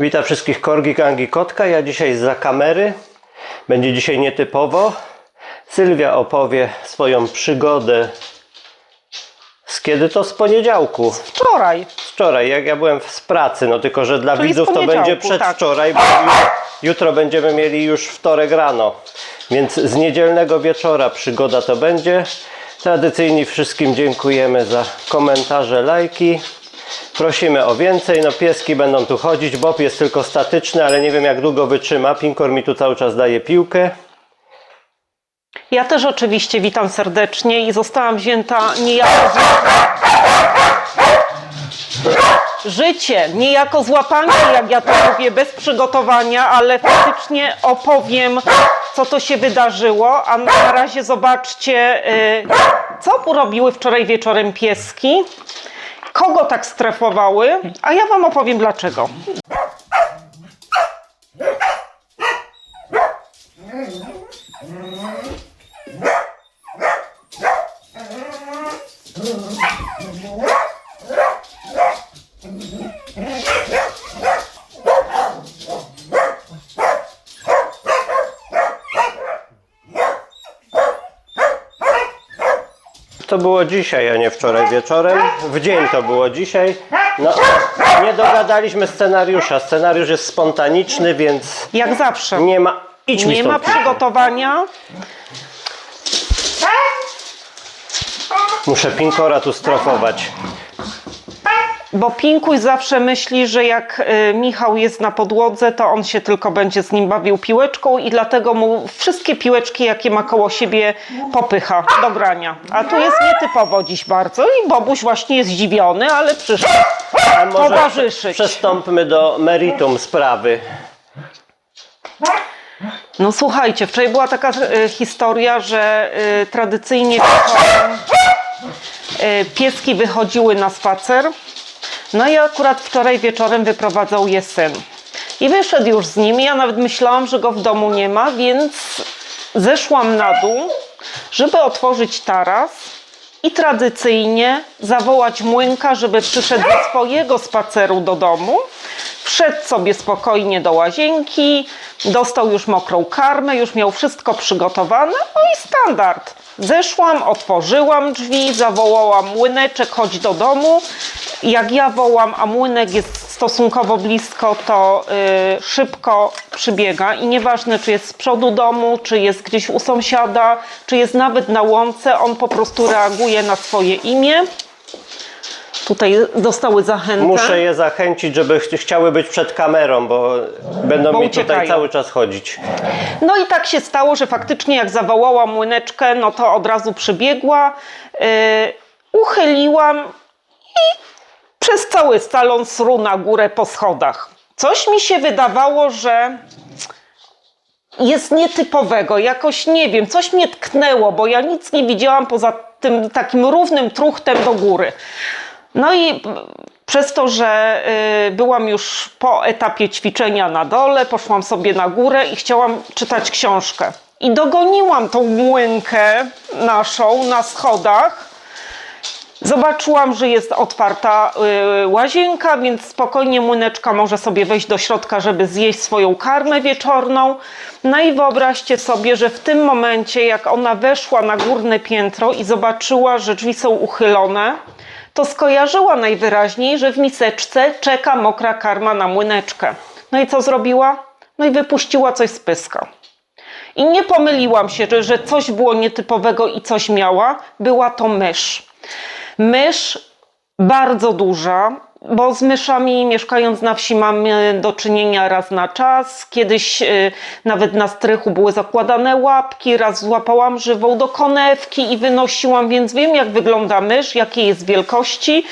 Witam wszystkich Korgi, Gangi, Kotka. Ja dzisiaj za kamery. Będzie dzisiaj nietypowo. Sylwia opowie swoją przygodę z kiedy to? Z poniedziałku. Wczoraj. Wczoraj, jak ja byłem z pracy, no tylko, że dla Czyli widzów to będzie poniedziałku, przedwczoraj, bo ju- jutro będziemy mieli już wtorek rano. Więc z niedzielnego wieczora przygoda to będzie. Tradycyjnie wszystkim dziękujemy za komentarze, lajki. Prosimy o więcej, no pieski będą tu chodzić, Bob jest tylko statyczny, ale nie wiem jak długo wytrzyma. Pinkor mi tu cały czas daje piłkę. Ja też oczywiście witam serdecznie i zostałam wzięta niejako z... Życie niejako złapanie, jak ja to mówię, bez przygotowania, ale faktycznie opowiem, co to się wydarzyło. A na razie zobaczcie, y, co robiły wczoraj wieczorem pieski, kogo tak strefowały, a ja Wam opowiem dlaczego. To było dzisiaj, a nie wczoraj wieczorem. W dzień to było dzisiaj. No, nie dogadaliśmy scenariusza. Scenariusz jest spontaniczny, więc Jak zawsze. nie ma. Idź mi Nie stąd. ma przygotowania. Muszę Pinkora tu strofować. Bo Pinkuś zawsze myśli, że jak y, Michał jest na podłodze, to on się tylko będzie z nim bawił piłeczką i dlatego mu wszystkie piłeczki, jakie ma koło siebie, popycha do grania. A tu jest nietypowo dziś bardzo i Bobuś właśnie jest zdziwiony, ale przyszedł. A może Towarzyszyć. przestąpmy do meritum sprawy. No słuchajcie, wczoraj była taka y, historia, że y, tradycyjnie wieczorem y, pieski wychodziły na spacer. No i akurat wczoraj wieczorem wyprowadzał je syn. I wyszedł już z nimi. Ja nawet myślałam, że go w domu nie ma, więc zeszłam na dół, żeby otworzyć taras i tradycyjnie zawołać młynka, żeby przyszedł ze swojego spaceru do domu. Wszedł sobie spokojnie do łazienki, dostał już mokrą karmę, już miał wszystko przygotowane, no i standard. Zeszłam, otworzyłam drzwi, zawołałam młyneczek, chodź do domu. Jak ja wołam, a młynek jest stosunkowo blisko, to y, szybko przybiega i nieważne, czy jest z przodu domu, czy jest gdzieś u sąsiada, czy jest nawet na łące, on po prostu reaguje na swoje imię. Tutaj dostały zachętę. Muszę je zachęcić, żeby ch- chciały być przed kamerą, bo będą Bo mi tutaj uciekają. cały czas chodzić. No i tak się stało, że faktycznie jak zawołałam młyneczkę, no to od razu przybiegła, yy, uchyliłam i przez cały salon sru na górę po schodach. Coś mi się wydawało, że jest nietypowego, jakoś nie wiem, coś mnie tknęło, bo ja nic nie widziałam poza tym takim równym truchtem do góry. No i przez to, że y, byłam już po etapie ćwiczenia na dole, poszłam sobie na górę i chciałam czytać książkę. I dogoniłam tą młynkę naszą na schodach. Zobaczyłam, że jest otwarta y, łazienka, więc spokojnie młyneczka może sobie wejść do środka, żeby zjeść swoją karmę wieczorną. No i wyobraźcie sobie, że w tym momencie, jak ona weszła na górne piętro i zobaczyła, że drzwi są uchylone, to skojarzyła najwyraźniej, że w miseczce czeka mokra karma na młyneczkę. No i co zrobiła? No i wypuściła coś z pyska. I nie pomyliłam się, że, że coś było nietypowego i coś miała. Była to mysz. Mysz bardzo duża, bo z myszami mieszkając na wsi mamy do czynienia raz na czas. Kiedyś y, nawet na strychu były zakładane łapki, raz złapałam żywą do konewki i wynosiłam, więc wiem jak wygląda mysz, jakiej jest wielkości.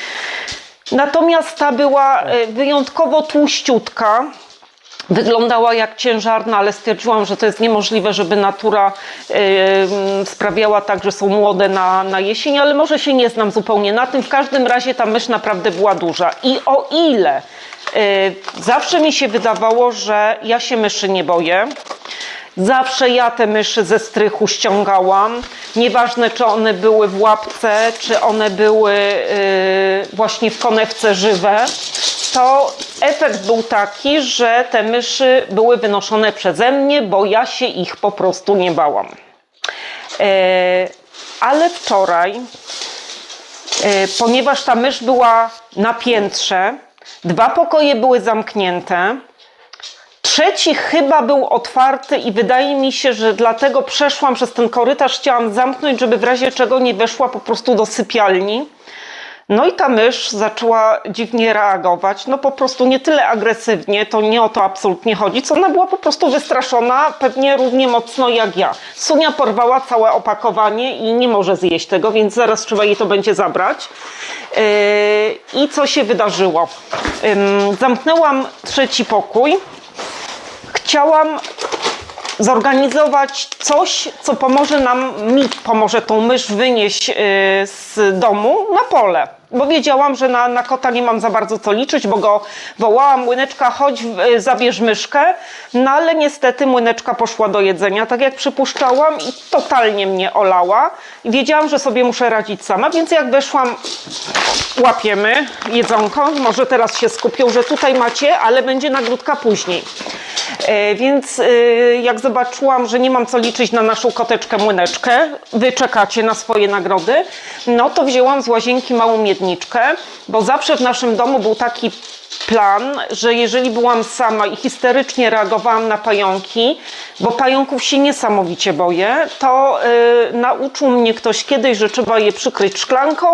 Natomiast ta była y, wyjątkowo tłuściutka. Wyglądała jak ciężarna, ale stwierdziłam, że to jest niemożliwe, żeby natura sprawiała tak, że są młode na, na jesień, ale może się nie znam zupełnie na tym. W każdym razie ta mysz naprawdę była duża. I o ile yy, zawsze mi się wydawało, że ja się myszy nie boję, Zawsze ja te myszy ze strychu ściągałam. Nieważne, czy one były w łapce, czy one były yy, właśnie w konewce żywe. To efekt był taki, że te myszy były wynoszone przeze mnie, bo ja się ich po prostu nie bałam. E, ale wczoraj, e, ponieważ ta mysz była na piętrze, dwa pokoje były zamknięte, Trzeci chyba był otwarty i wydaje mi się, że dlatego przeszłam przez ten korytarz, chciałam zamknąć, żeby w razie czego nie weszła po prostu do sypialni. No i ta mysz zaczęła dziwnie reagować, no po prostu nie tyle agresywnie, to nie o to absolutnie chodzi, co ona była po prostu wystraszona, pewnie równie mocno jak ja. Sunia porwała całe opakowanie i nie może zjeść tego, więc zaraz trzeba jej to będzie zabrać. Yy, I co się wydarzyło? Ym, Zamknęłam trzeci pokój, chciałam zorganizować coś, co pomoże nam, mi pomoże tą mysz wynieść y, z domu na pole. Bo wiedziałam, że na, na kota nie mam za bardzo co liczyć, bo go wołałam, młyneczka, chodź, y, zabierz myszkę. No ale niestety młyneczka poszła do jedzenia, tak jak przypuszczałam i totalnie mnie olała. I wiedziałam, że sobie muszę radzić sama, więc jak weszłam, łapiemy jedzonko. Może teraz się skupią, że tutaj macie, ale będzie nagródka później. E, Więc e, jak zobaczyłam, że nie mam co liczyć na naszą koteczkę młyneczkę, wy czekacie na swoje nagrody, no to wzięłam z łazienki małą bo zawsze w naszym domu był taki plan, że jeżeli byłam sama i histerycznie reagowałam na pająki, bo pająków się niesamowicie boję, to y, nauczył mnie ktoś kiedyś, że trzeba je przykryć szklanką.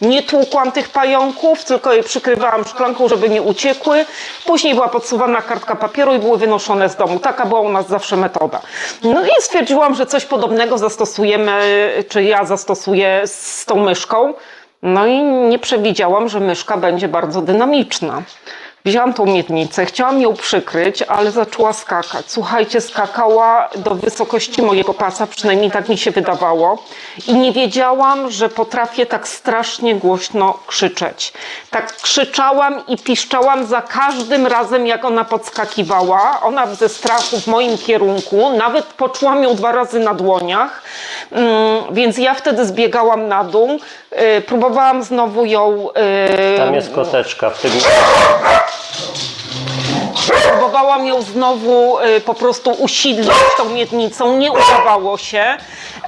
Nie tłukłam tych pająków, tylko je przykrywałam szklanką, żeby nie uciekły. Później była podsuwana kartka papieru i były wynoszone z domu. Taka była u nas zawsze metoda. No i stwierdziłam, że coś podobnego zastosujemy, czy ja zastosuję z tą myszką. No i nie przewidziałam, że myszka będzie bardzo dynamiczna. Wzięłam tą miednicę, chciałam ją przykryć, ale zaczęła skakać. Słuchajcie, skakała do wysokości mojego pasa, przynajmniej tak mi się wydawało. I nie wiedziałam, że potrafię tak strasznie głośno krzyczeć. Tak krzyczałam i piszczałam za każdym razem, jak ona podskakiwała. Ona ze strachu w moim kierunku, nawet poczułam ją dwa razy na dłoniach. Mm, Więc ja wtedy zbiegałam na dół, y, próbowałam znowu ją y, Tam jest koteczka w tym. Próbowałam ją znowu y, po prostu usidlić tą miednicą, nie udawało się.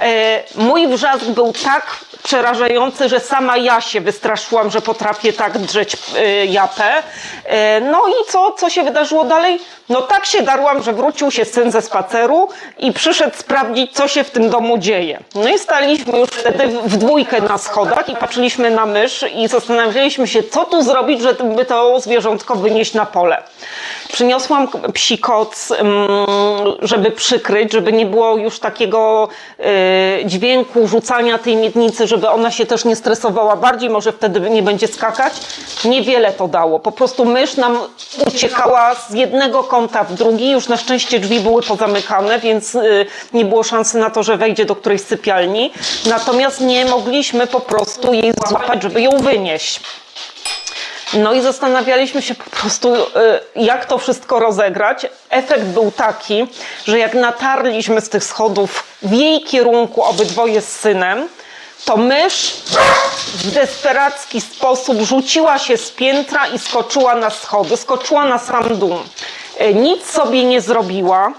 Y, mój wrzask był tak przerażający, że sama ja się wystraszyłam, że potrafię tak drzeć y, japę. Y, no i co, co się wydarzyło dalej? No tak się darłam, że wrócił się syn ze spaceru i przyszedł sprawdzić, co się w tym domu dzieje. No i staliśmy już wtedy w dwójkę na schodach i patrzyliśmy na mysz i zastanawialiśmy się, co tu zrobić, żeby to zwierzątko wynieść na pole. Przyniosłam psi koc, mm, żeby przykryć, żeby nie było już takiego y, dźwięku rzucania tej miednicy, żeby ona się też nie stresowała bardziej, może wtedy nie będzie skakać. Niewiele to dało. Po prostu mysz nam uciekała z jednego kąta w drugi. Już na szczęście drzwi były pozamykane, więc y, nie było szansy na to, że wejdzie do którejś sypialni. Natomiast nie mogliśmy po prostu jej złapać, żeby ją wynieść. No i zastanawialiśmy się po prostu, y, jak to wszystko rozegrać. Efekt był taki, że jak natarliśmy z tych schodów w jej kierunku obydwoje z synem, to mysz w desperacki sposób rzuciła się z piętra i skoczyła na schody, skoczyła na sam dół. Y, Nic sobie nie zrobiła,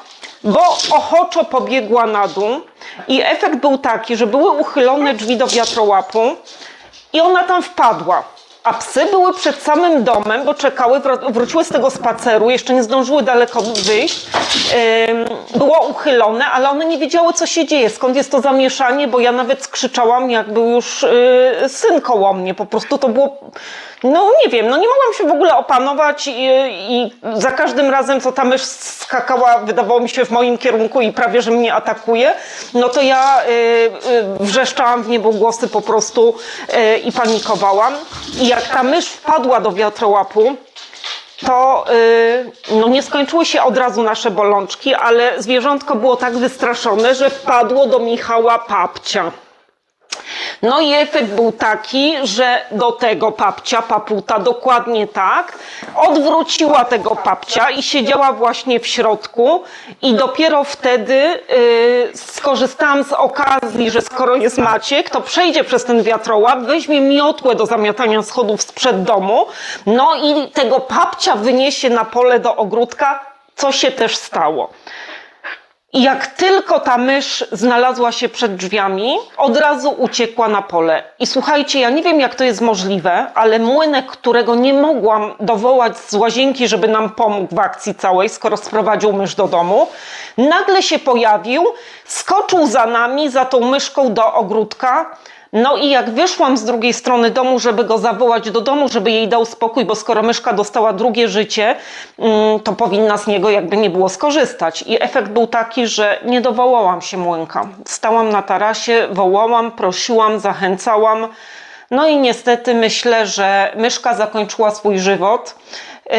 bo ochoczo pobiegła na dół i efekt był taki, że były uchylone drzwi do wiatrołapu i ona tam wpadła. A psy były przed samym domem, bo czekały, wró- wróciły z tego spaceru, jeszcze nie zdążyły daleko wyjść. Było uchylone, ale one nie wiedziały, co się dzieje, skąd jest to zamieszanie, bo ja nawet skrzyczałam, jak był już yy, syn koło mnie. Po prostu to było, no nie wiem, no nie mogłam się w ogóle opanować i, i za każdym razem, co ta mysz skakała, wydawało mi się w moim kierunku i prawie, że mnie atakuje, no to ja y, y, wrzeszczałam w niebogłosy po prostu y, i panikowałam. I jak ta mysz wpadła do wiatrołapu, to y, no nie skończyły się od razu nasze bolączki, ale zwierzątko było tak wystraszone, że wpadło do Michała papcia. No i efekt był taki, że do tego papcia, paputa, dokładnie tak, odwróciła tego papcia i siedziała właśnie w środku i dopiero wtedy y, skorzystałam z okazji, że skoro jest Maciek, to przejdzie przez ten wiatrołap, weźmie miotłę do zamiatania schodów sprzed domu, no i tego papcia wyniesie na pole do ogródka, co się też stało. I jak tylko ta mysz znalazła się przed drzwiami, od razu uciekła na pole. I słuchajcie, ja nie wiem jak to jest możliwe, ale młynek, którego nie mogłam dowołać z łazienki, żeby nam pomógł w akcji całej, skoro sprowadził mysz do domu, nagle się pojawił, skoczył za nami, za tą myszką do ogródka. No i jak wyszłam z drugiej strony domu, żeby go zawołać do domu, żeby jej dał spokój, bo skoro myszka dostała drugie życie, mm, to powinna z niego jakby nie było skorzystać. I efekt był taki, że nie dowołałam się młynka. Stałam na tarasie, wołałam, prosiłam, zachęcałam. No i niestety myślę, że myszka zakończyła swój żywot. Yy,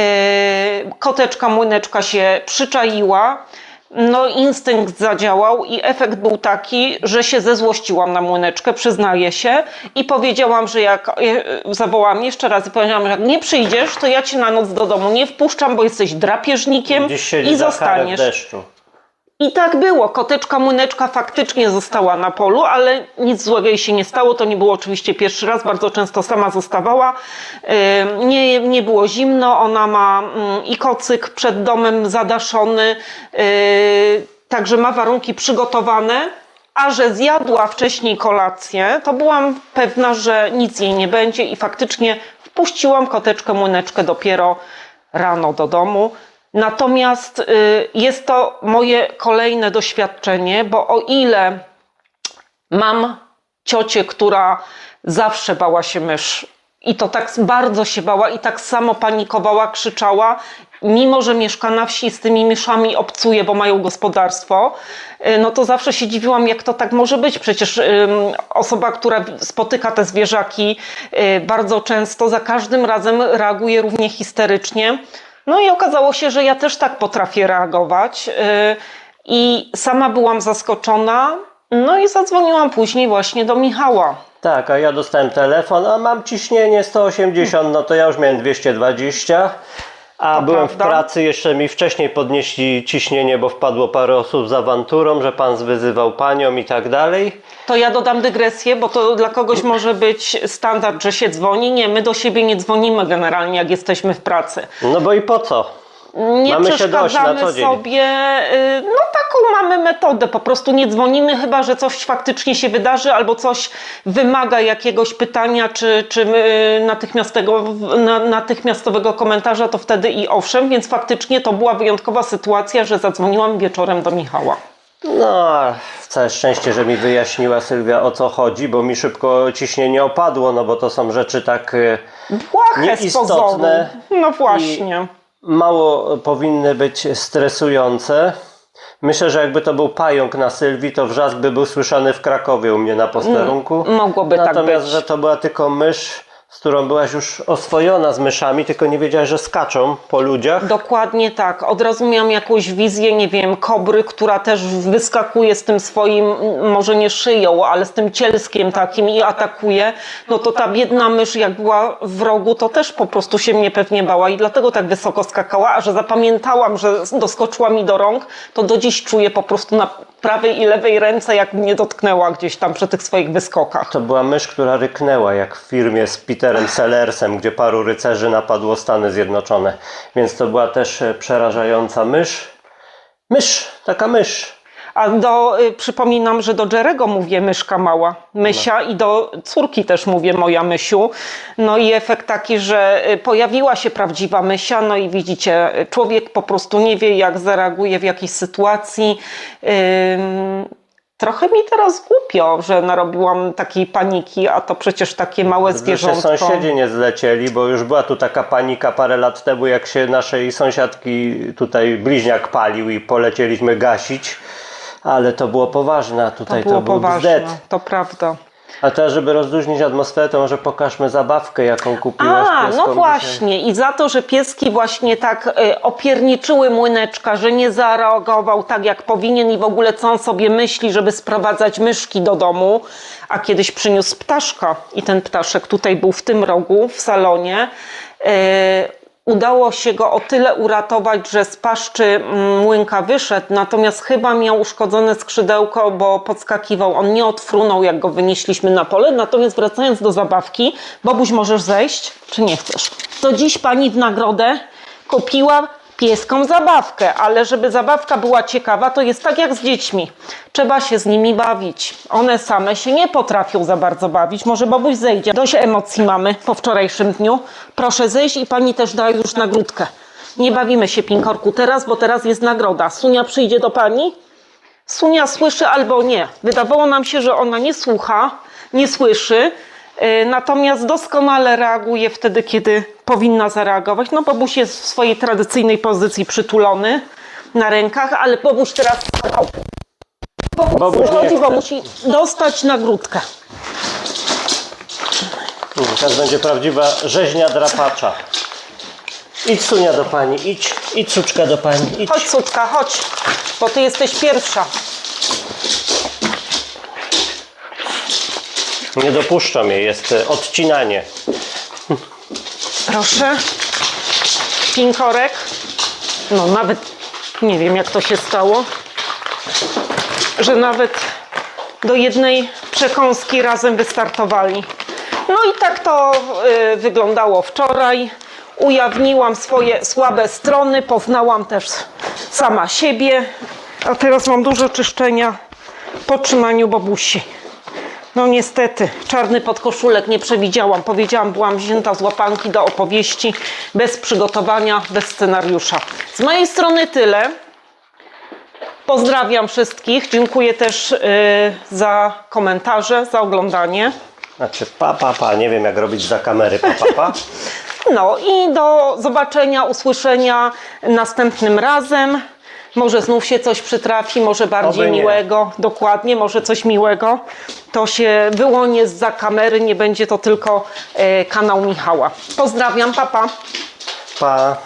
Koteczka młyneczka się przyczaiła. No, instynkt zadziałał i efekt był taki, że się zezłościłam na młyneczkę, przyznaję się, i powiedziałam, że jak e, zawołałam jeszcze raz i powiedziałam, że jak nie przyjdziesz, to ja cię na noc do domu nie wpuszczam, bo jesteś drapieżnikiem i zostaniesz. I tak było. Koteczka młyneczka faktycznie została na polu, ale nic złego jej się nie stało. To nie było oczywiście pierwszy raz, bardzo często sama zostawała. Nie, nie było zimno, ona ma mm, i kocyk przed domem zadaszony, yy, także ma warunki przygotowane. A że zjadła wcześniej kolację, to byłam pewna, że nic jej nie będzie i faktycznie wpuściłam koteczkę młyneczkę dopiero rano do domu. Natomiast y, jest to moje kolejne doświadczenie, bo o ile mam ciocię, która zawsze bała się mysz i to tak bardzo się bała i tak samo panikowała, krzyczała, mimo że mieszka na wsi z tymi myszami obcuje, bo mają gospodarstwo, y, no to zawsze się dziwiłam, jak to tak może być. Przecież osoba, która spotyka te zwierzaki y, bardzo często, za każdym razem reaguje równie histerycznie. No i okazało się, że ja też tak potrafię reagować. y, I sama byłam zaskoczona. No i zadzwoniłam później właśnie do Michała. Tak, a ja dostałem telefon, a mam ciśnienie 180, no to ja już miałem 220. A byłem w prawda. pracy, jeszcze mi wcześniej podnieśli ciśnienie, bo wpadło parę osób z awanturą, że pan zwyzywał panią i tak dalej. To ja dodam dygresję, bo to dla kogoś może być standard, że się dzwoni. Nie, my do siebie nie dzwonimy generalnie, jak jesteśmy w pracy. No bo i po co? Nie Mamy przeszkadzamy sobie. y, No taką mamy metodę. Po prostu nie dzwonimy, chyba że coś faktycznie się wydarzy albo coś wymaga jakiegoś pytania czy, czy natychmiastowego, na, natychmiastowego komentarza, to wtedy i owszem. Więc faktycznie to była wyjątkowa sytuacja, że zadzwoniłam wieczorem do Michała. No, całe szczęście, że mi wyjaśniła Sylwia o co chodzi, bo mi szybko ciśnienie opadło, no bo to są rzeczy tak y, Błahe z pozoru. Nieistotne No właśnie. Mało powinny być stresujące. Myślę, że jakby to był pająk na Sylwii, to wrzask by był słyszany w Krakowie u mnie na posterunku. Mm, mogłoby tak Natomiast, być. że to była tylko mysz, z którą byłaś już oswojona z myszami, tylko nie wiedziałaś, że skaczą po ludziach. Dokładnie tak. Od razu miałam jakąś wizję, nie wiem, kobry, która też wyskakuje z tym swoim, może nie szyją, ale z tym cielskiem takim i atakuje. No to ta biedna mysz, jak była w rogu, to też po prostu się mnie pewnie bała i dlatego tak wysoko skakała. A że zapamiętałam, że doskoczyła mi do rąk, to do dziś czuję po prostu na prawej i lewej ręce, jak mnie dotknęła gdzieś tam przy tych swoich wyskokach. To była mysz, która ryknęła, jak w filmie z Peterem Sellersem, gdzie paru rycerzy napadło Stany Zjednoczone. Więc to była też e, przerażająca mysz. Mysz, taka mysz. A do, y, przypominam, że do Jerego mówię myszka mała, mysia i do córki też mówię moja mysiu. No i efekt taki, że y, pojawiła się prawdziwa mysia, no i widzicie, y, człowiek po prostu nie wie jak zareaguje w jakiejś sytuacji. Ym, Trochę mi teraz głupio, że narobiłam takiej paniki, a to przecież takie małe się zwierzątko. sąsiedzi nie zlecieli, bo już była tu taka panika parę lat temu, jak się naszej sąsiadki tutaj bliźniak palił i polecieliśmy gasić. Ale to było poważne, a To tutaj to, było był poważne, bzdet. to prawda. A teraz, żeby rozluźnić atmosferę, to może pokażmy zabawkę, jaką kupiłaś A, no dzisiaj. właśnie. I za to, że pieski właśnie tak y, opierniczyły młyneczka, że nie zareagował tak jak powinien i w ogóle co on sobie myśli, żeby sprowadzać myszki do domu, a kiedyś przyniósł ptaszka i ten ptaszek tutaj był w tym rogu w salonie. Y, Udało się go o tyle uratować, że z paszczy mm, młynka wyszedł, natomiast chyba miał uszkodzone skrzydełko, bo podskakiwał. On nie odfrunął, jak go wynieśliśmy na pole. Natomiast wracając do zabawki, Bobuś, możesz zejść, czy nie chcesz? To dziś pani w nagrodę kupiła pieską zabawkę, ale żeby zabawka była ciekawa, to jest tak jak z dziećmi. Trzeba się z nimi bawić. One same się nie potrafią za bardzo bawić. Może Bobuś zejdzie. Dość emocji mamy po wczorajszym dniu. Proszę zejść i pani też da już nagródkę. Nie bawimy się pinkorku teraz, bo teraz jest nagroda. Sunia przyjdzie do pani? Sunia słyszy albo nie. Wydawało nam się, że ona nie słucha, nie słyszy, natomiast doskonale reaguje wtedy, kiedy powinna zareagować. No Bobuś jest w swojej tradycyjnej pozycji przytulony na rękach, ale Bobuś teraz Bobuś Bobuś nie wychodzi, chce. bo musi dostać nagródkę. Mm, Teraz będzie prawdziwa rzeźnia drapacza. Idź Sunia do pani, idź, idź suczka do pani, idź. Chodź Suczka, chodź, bo ty jesteś pierwsza. Nie dopuszczam jej, jest e, odcinanie. Proszę. Pinkorek. No nawet nie wiem jak to się stało, że nawet do jednej przekąski razem wystartowali. No i tak to y, wyglądało wczoraj. Ujawniłam swoje słabe strony, poznałam też sama siebie. A teraz mam dużo czyszczenia po trzymaniu babusi. No niestety, czarny podkoszulek nie przewidziałam. Powiedziałam, byłam wzięta z łapanki do opowieści, bez przygotowania, bez scenariusza. Z mojej strony tyle. Pozdrawiam wszystkich. Dziękuję też y, za komentarze, za oglądanie. Znaczy pa, pa, pa, nie wiem jak robić za kamery pa, pa, pa. No i do zobaczenia, usłyszenia następnym razem. Może znów się coś przytrafi, może bardziej Oby nie. miłego, dokładnie, może coś miłego. To się wyłonie za kamery, nie będzie to tylko e, kanał Michała. Pozdrawiam, papa. Pa. Pa.